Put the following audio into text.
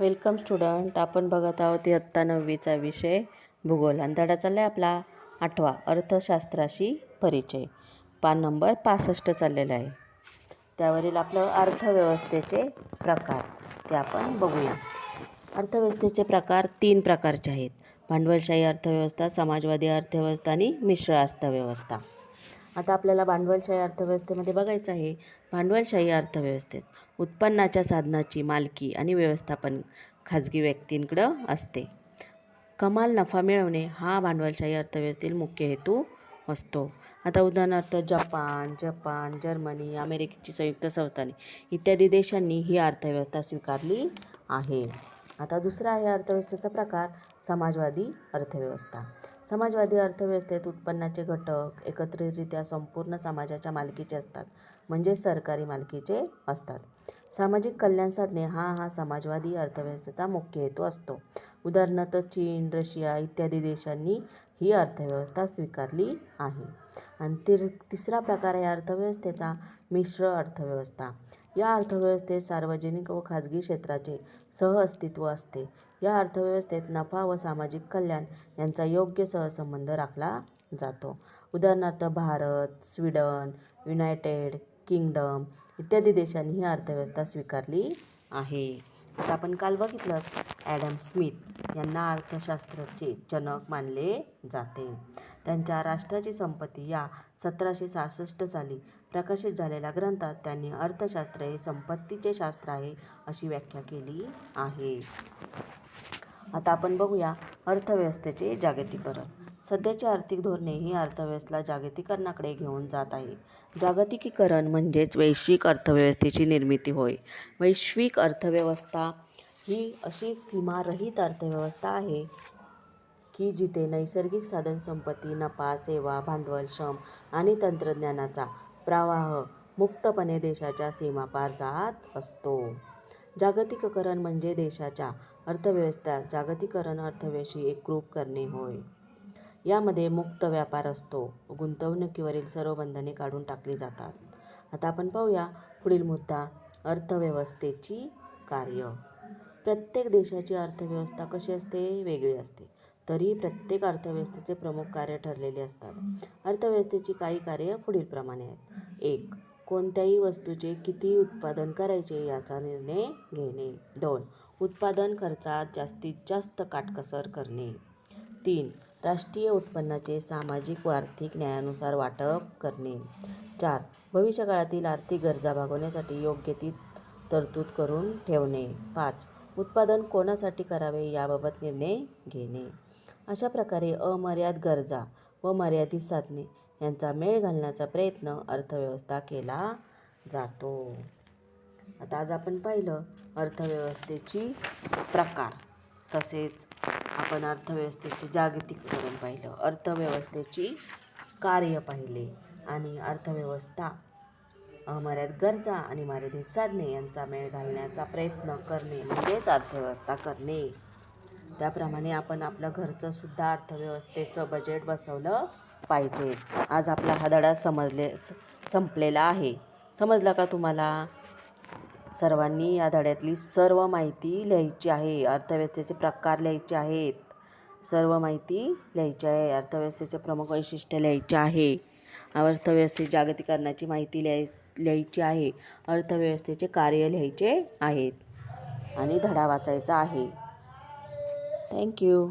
Welcome student आपण बघत आहोत इयत्ता नववीचा विषय भूगोल. आणि धडा चालला आहे आपला आठवा अर्थशास्त्राशी परिचय. पान नंबर पासष्ट चाललेला आहे. त्यावरील आपलं अर्थव्यवस्थेचे प्रकार ते आपण बघूया. अर्थव्यवस्थेचे प्रकार तीन प्रकारचे आहेत. भांडवलशाही अर्थव्यवस्था समाजवादी अर्थव्यवस्था आणि मिश्र अर्थव्यवस्था. आता आपल्याला भांडवलशाही अर्थव्यवस्थेमध्ये बघायचं आहे. भांडवलशाही अर्थव्यवस्थेत उत्पन्नाच्या साधनाची मालकी आणि व्यवस्थापन खाजगी व्यक्तींकडं असते. कमाल नफा मिळवणे हा भांडवलशाही अर्थव्यवस्थेतील मुख्य हेतू असतो. आता उदाहरणार्थ जपान जपान जर्मनी अमेरिकेची संयुक्त संस्थाने इत्यादी देशांनी ही अर्थव्यवस्था स्वीकारली आहे. आता दुसरा आहे अर्थव्यवस्थेचा प्रकार समाजवादी अर्थव्यवस्था. समाजवादी अर्थव्यवस्थेत उत्पन्नाचे घटक एकत्रितरित्या संपूर्ण समाजाच्या मालकीचे असतात म्हणजे सरकारी मालकीचे असतात. सामाजिक कल्याण साधणे हा हा समाजवादी अर्थव्यवस्थेचा मुख्य हेतू असतो. उदाहरणार्थ चीन रशिया इत्यादी देशांनी ही अर्थव्यवस्था स्वीकारली आहे. आणि तिर तिसरा प्रकार आहे अर्थव्यवस्थेचा मिश्र अर्थव्यवस्था. या अर्थव्यवस्थेत सार्वजनिक व खाजगी क्षेत्राचे सहअस्तित्व असते. या अर्थव्यवस्थेत नफा व सामाजिक कल्याण यांचा योग्य सहसंबंध राखला जातो. उदाहरणार्थ भारत स्वीडन युनायटेड किंगडम इत्यादी देशांनी ही अर्थव्यवस्था स्वीकारली आहे. आता आपण काल बघितलं ॲडम स्मिथ यांना अर्थशास्त्राचे जनक मानले जाते. त्यांच्या राष्ट्राची संपत्ती या सतराशे सहासष्ट साली प्रकाशित झालेल्या ग्रंथात त्यांनी अर्थशास्त्र हे संपत्तीचे शास्त्र आहे अशी व्याख्या केली आहे. आता आपण बघूया अर्थव्यवस्थेचे जागतिकीकरण. सध्याची आर्थिक धोरणे ही अर्थव्यवस्थेला जागतिकीकरणाकडे घेऊन जात आहे. जागतिकीकरण म्हणजेच वैश्विक अर्थव्यवस्थेची निर्मिती होय. वैश्विक अर्थव्यवस्था ही अशी सीमारहित अर्थव्यवस्था आहे की जिथे नैसर्गिक साधनसंपत्ती नफा सेवा भांडवल श्रम आणि तंत्रज्ञानाचा प्रवाह मुक्तपणे देशाच्या सीमापार जात असतो. जागतिकीकरण म्हणजे देशाच्या अर्थव्यवस्था जागतिकीकरण अर्थव्यवस्थेशी एकरूप करणे होय. यामध्ये मुक्त व्यापार असतो. गुंतवणुकीवरील सर्व बंधने काढून टाकली जातात. आता आपण पाहूया पुढील मुद्दा अर्थव्यवस्थेची कार्य. प्रत्येक देशाची अर्थव्यवस्था कशी असते? वेगळी असते. तरी प्रत्येक अर्थव्यवस्थेचे प्रमुख कार्य ठरलेले असतात. अर्थव्यवस्थेची काही कार्य पुढीलप्रमाणे आहेत. एक कोणत्याही वस्तूचे किती उत्पादन करायचे याचा निर्णय घेणे. दोन उत्पादन खर्चात जास्तीत जास्त काटकसर करणे. तीन राष्ट्रीय उत्पन्नाचे सामाजिक व आर्थिक न्यायानुसार वाटप करणे. चार. भविष्यकाळातील आर्थिक गरजा भागवण्यासाठी योग्य ती तरतूद करून ठेवणे. पाच. उत्पादन कोणासाठी करावे याबाबत निर्णय घेणे. अशा प्रकारे अमर्याद गरजा व मर्यादित साधने यांचा मेळ घालण्याचा प्रयत्न अर्थव्यवस्था केला जातो. आता आज आपण पाहिलं अर्थव्यवस्थेची प्रकार तसेच आपण अर्थव्यवस्थेचे जागतिकीकरण पाहिलं. अर्थव्यवस्थेची कार्य पाहिले आणि अर्थव्यवस्था अमर्याद गरजा आणि मर्यादित साधने यांचा मेळ घालण्याचा प्रयत्न करणे म्हणजेच अर्थव्यवस्था करणे. त्याप्रमाणे आपण आपलं घरचं सुद्धा अर्थव्यवस्थेचं बजेट बसवलं पाहिजे. आज आपला हा धडा समजले संपलेला आहे. समजला का तुम्हाला? सर्वांनी या धड्यातली सर्व माहिती लिहायची आहे. अर्थव्यवस्थेचे प्रकार लिहायचे आहेत. सर्व माहिती लिहायची आहे. अर्थव्यवस्थेचे प्रमुख वैशिष्ट्य लिहायचे आहे. अर्थव्यवस्थे जागतिकरणाची माहिती लिहाय लिहायची आहे. अर्थव्यवस्थेचे कार्य लिहायचे आहेत. आणि धडा वाचायचा आहे. थँक्यू